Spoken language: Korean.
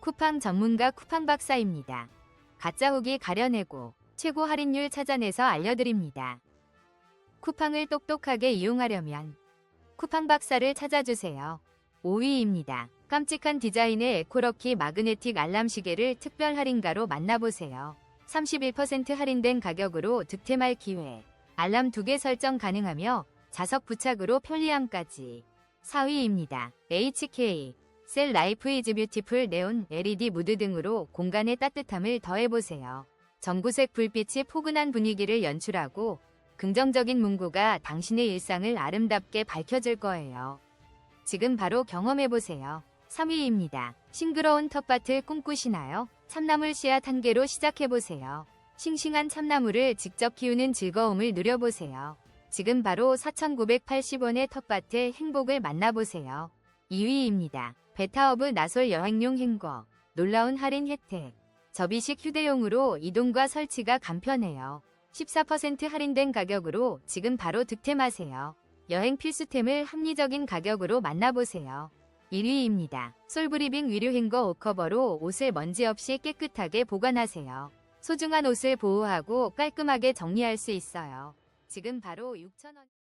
쿠팡 전문가 쿠팡 박사입니다. 가짜 후기 가려내고 최고 할인율 찾아내서 알려드립니다. 쿠팡을 똑똑하게 이용하려면 쿠팡 박사를 찾아주세요. 5위입니다. 깜찍한 디자인의 에코럭키 마그네틱 알람 시계를 특별 할인가로 만나보세요. 31% 할인된 가격으로 득템할 기회. 알람 2개 설정 가능하며 자석 부착으로 편리함까지. 4위입니다. HK 셀 라이프 이즈 뷰티풀 네온 LED 무드 등으로 공간의 따뜻함을 더해보세요. 전구색 불빛이 포근한 분위기를 연출하고 긍정적인 문구가 당신의 일상을 아름답게 밝혀줄 거예요. 지금 바로 경험해보세요. 3위입니다. 싱그러운 텃밭을 꿈꾸시나요? 참나물 씨앗 한 개로 시작해보세요. 싱싱한 참나물을 직접 키우는 즐거움을 누려보세요. 지금 바로 4,980원의 텃밭의 행복을 만나보세요. 2위입니다. 베타어브 나솔 여행용 행거. 놀라운 할인 혜택. 접이식 휴대용으로 이동과 설치가 간편해요. 14% 할인된 가격으로 지금 바로 득템하세요. 여행 필수템을 합리적인 가격으로 만나보세요. 1위입니다. 솔브리빙 위류 행거 옷커버로 옷을 먼지 없이 깨끗하게 보관하세요. 소중한 옷을 보호하고 깔끔하게 정리할 수 있어요. 지금 바로 6,000원.